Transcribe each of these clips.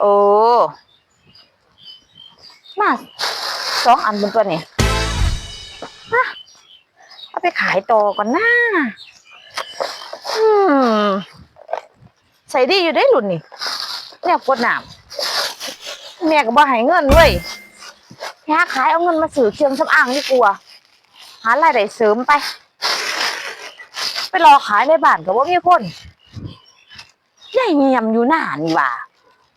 โอ้มาสองอันบนตัวนี่เอาไปขายต่อก่อนนะอืมใส่ดีอยู่ได้หลุนนี่เนี่ยกดน้ำแม่ก็บ่ให้เงินเว้ยหาขายเอาเงินมาซื้อเครื่องสำอางดีกว่าหารายได้เสริมไป ไปรอขายในบ้านก็บ่มีคนยายเงียมอยู่หน้านี่ว่า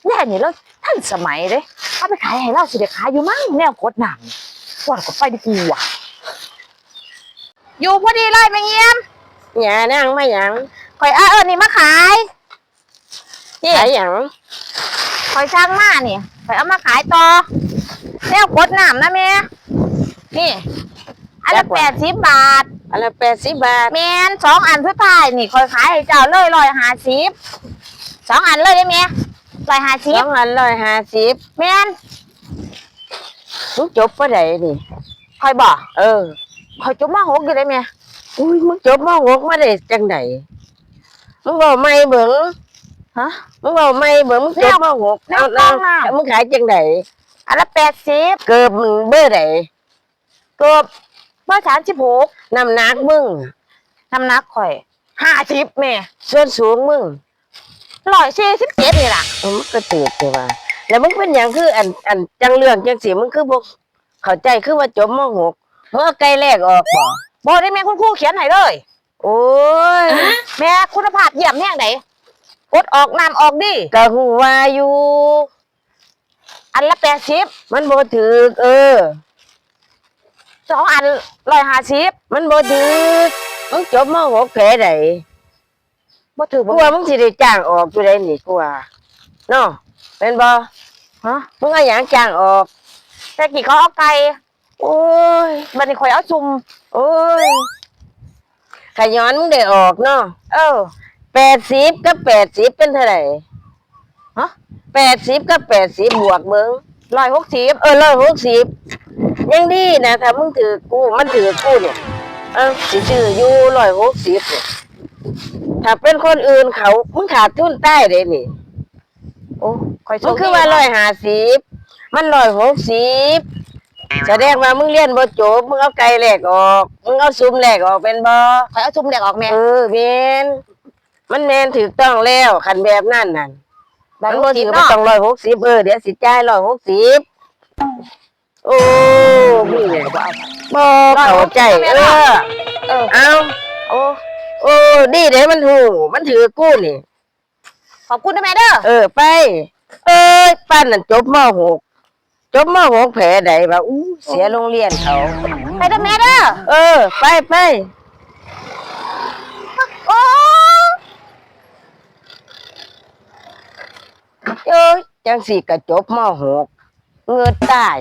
แน่นี่แล้วท่านสมัยเด้เอาไปขายให้เราสิได้ขายอยู่มั้งแนวกดน้ำว่าก็ไปดีกว่าอยู่พอดีเลยแม่เงียมหยานั่งมาหยังข่อยเอาเอิญนี่มาขายนี่ขายหยังข่อยช่างมานี่ข่อยเอามาขายต่อแนวกดน้ำนะแม่นี่อันละแปดสิบบาทอันละแปดสิบบาทแมนสองอันสุดท้ายนี่ข่อยขายให้เจ้าเลยร้อยห้าสิบสองอันเลยได้ไหม ร้อยห้าสิสบองอันร้อยห้าสิบแมนมึงจบปะไดนี่ข่อยบอกเออข่อยจุ๊บมาหกอยู่ได้ไหมอุ้ยมึงจบมหกมาได้จังไดมึงบอกไม่เบิ่งฮะ มึงบอกไม่เบิ่งมึงจบมหกแนวเอากล้องน่ะเอามึงขายจังไดอันละแปดสิบเกือบมึงเบ้อไดเกือบเมื่อสามสิบหกน้ำหนักมึงน้ำหนักข่อยห้าสิบแม่ ส่วนสูงมึง ร้อยสี่สิบเจ็ดนี่ล่ะ เออมันก็เตือนใช่ป่ะแล้วมึงเป็นอย่างคืออันอันจังเรื่องจังสีมึงคือบ่เข้าใจคือว่าจบมหกมึงเอาไกลแรกออกบ่บอกได้แม่คุณครูเขียนให้เลย โอ้ยแม่คุณภาพเยี่ยมแห่งไหนกดออกน้ำออกดิกะหูว่าอยู่ อันละแปดสิบมันบ่ถือเออสองอันร้อยห้าสิบมันบ่ถือมึงจบมหกแผลใด บ่ถือกูบ่ว่ามึงสิได้จ้างออกอยู่ได้นี่กูว่าเนาะเป็นบ่ฮะมึงเอาหยังจ้างออก แต่กี่เขาเอาไก่โอ้ยบันนี้ข่อยเอาซุ่มโอ้ยขย้อนมึงได้ออกเนาะเออแปดสิบกับแปดสิบเป็นเท่าไหร่ฮะแปดสิบกับแปดสิบบวกมึงร้อยหกสิบเออร้อยหกสิบยังดีนะถ้ามึงถือกูมันถือกูเนี่ยเออสิถืออยู่ร้อยหกสิบเนี่ย ถ้าเป็นคนอื่นเขามึงขาดทุนใต้เลยนี่โอ้ข่อยมึงคือว่าร้อยห้าสิบมันร้อยหกสิบแสดงว่ามึงเรียนบ่จบมึงเอาไก่แหลกออก มึงเอาซุ้มแหลกออกเป็นบ่ข่อยเอาซุ่มแดกออกแม่เออแมนมันแมนถูกต้องแล้วคันแบบนั่นน่ะร้มัอยนหบ่กสิถืบอว่าเนาะต้องร้อยหกสิบเออเดี๋ยวสิจ่ายร้อยหกสิบโอ้นี่แหละบ่เข้าใจเออเออเอาโอ้ โอ้ดีเดี๋ยวมันถูกมันถือกู้นี่ ขอบคุณนะแม่เด้อ เออไป เอ้ยป้านนั่นจบมหกจบมหกแผลใดว่าอู้เสียโรงเรียนเขา ไปเด้อแม่เด้อ เออ ไปไปโอ้เอ้ยจังสี่กระจบมหกเงือตาย